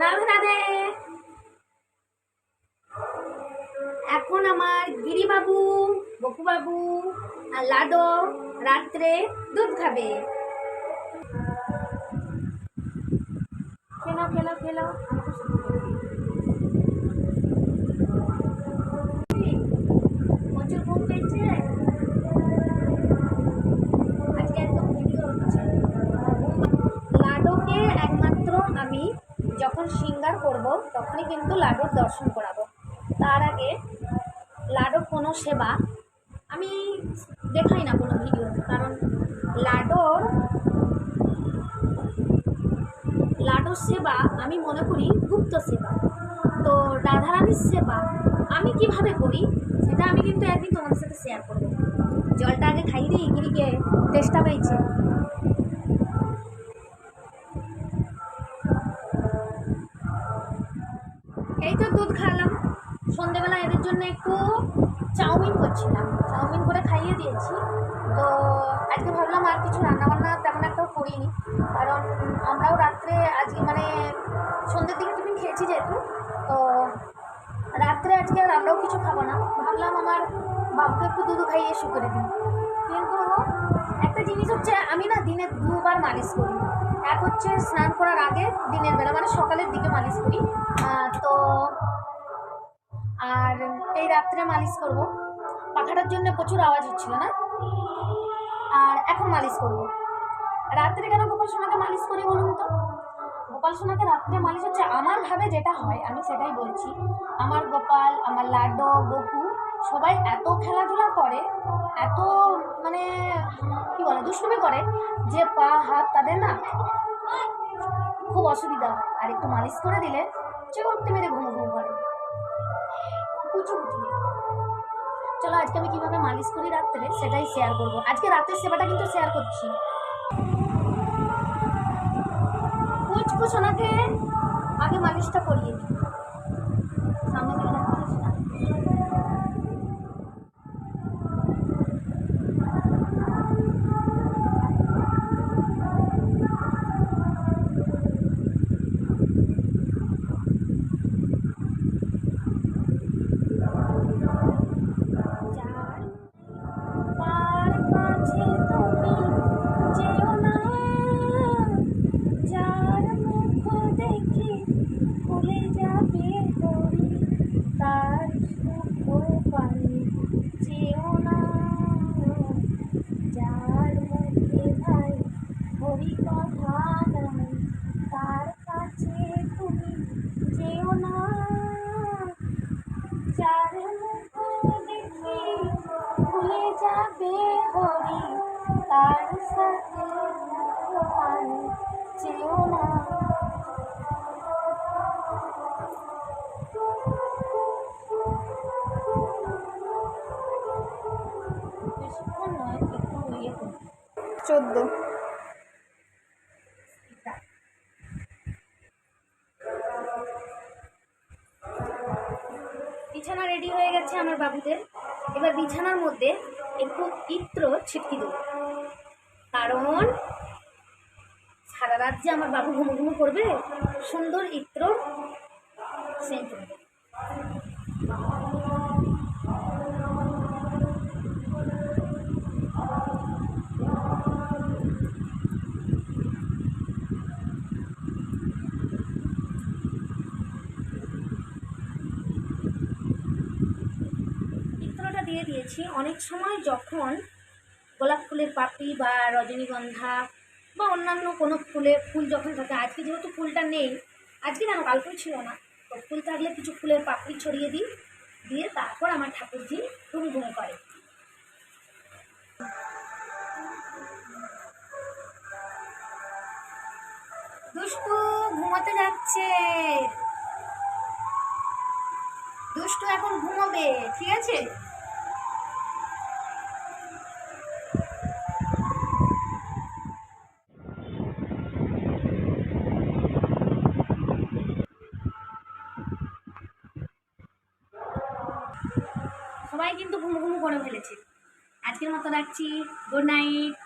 রাধে রাধে এখন আমার গিরিবাবু, বকুবাবু আর লাডো রাত্রে দুধ খাবে। খেলো খেলো খেলো। প্রচুর ঘুম পেয়েছে। লাডোকে একমাত্র আমি যখন সিঙ্গার করব, তখনই কিন্তু লাডুর দর্শন করাবো। তার আগে লাডোর কোনো সেবা আমি দেখাই না কোনো ভিডিওতে কারণ লাডোর লাডোর সেবা আমি মনে করি গুপ্ত সেবা। তো রাধারানীর সেবা আমি কীভাবে করি, সেটা আমি কিন্তু একদিন তোমাদের সাথে শেয়ার করব। জলটা আগে খাই দিই গিরিকে চেষ্টা পেয়েছে। দুধ খাওয়ালাম সন্ধেবেলা এদের জন্য একটু চাউমিন করছিলাম। চাউমিন করে খাইয়ে দিয়েছি। তো আজকে ভাবলাম আর কিছু রান্নাবান্না তেমন একটাও করিনি। কারণ আমরাও রাত্রে আজকে মানে সন্ধ্যের দিকে টিফিন খেয়েছি যেহেতু, তো রাত্রে আজকে আর আমরাও কিছু খাব না। ভাবলাম আমার বাবুকে একটু দুধ খাইয়ে শু করে দিই। কিন্তু একটা জিনিস হচ্ছে, আমি না দিনে দুবার মালিশ করি। এক হচ্ছে স্নান করার আগে দিনের বেলা মানে সকালের দিকে মালিশ করি। তো রাত্রে মালিশ করব। পাখাটার জন্য প্রচুর আওয়াজ হচ্ছিল না? আর এখন মালিশ করব। রাত্রে কেন গোপাল সোনাকে মালিশ করি বলুন তো? গোপাল সোনাকে রাত্রে মালিশ হচ্ছে আমার ভাবে যেটা হয়, আমি সেটাই বলছি। আমার গোপাল, আমার লাড্ডু গপু সবাই এত খেলাধুলা করে, এত মানে কি বলে, দুষ্টুমি করে যে পা, হাত তাদের না খুব অসুবিধা হয়। আর একটু মালিশ করে দিলে চোখতে মেরে ঘুমো ঘুম করে। কুচু কুচু চলো আজকে আমি কীভাবে মালিশ করি রাত্রে, সেটাই শেয়ার করব। আজকে রাতের সেবাটা কিন্তু শেয়ার করছি। কুচকুচ ওনাকে আগে মালিশটা করিয়ে দিই। তার সাথে পানি না চোদ্দ। বিছানা রেডি হয়ে গেছে আমার বাবুদের। এবার বিছানার মধ্যে একটু ইত্র ছিটকি দেবো। কারণ সারা রাত যে আমার বাবু ঘুমো ঘুমো করবে, সুন্দর ইত্র দিয়ে দিয়েছি। অনেক সময় যখন গোলাপ ফুলের পাপড়ি বা রজনীগন্ধা বা অন্যান্য কোনো ফুলের ফুল যখন থাকে, আজকে যেহেতু ফুলটা নেই, আজকে কেন কালকেও ছিল না, তো ফুল থাকলে কিছু ফুলের পাপড়ি ছড়িয়ে দিই, দিয়ে তারপর আমার ঠাকুরজি ঘুম ঘুম করে। দুষ্টু ঘুমাতে যাচ্ছে। দুষ্টু এখন ঘুমোবে, ঠিক আছে? সবাই কিন্তু ঘুম ঘুমু করে ফেলেছে। আজকের মতো রাখছি। Good night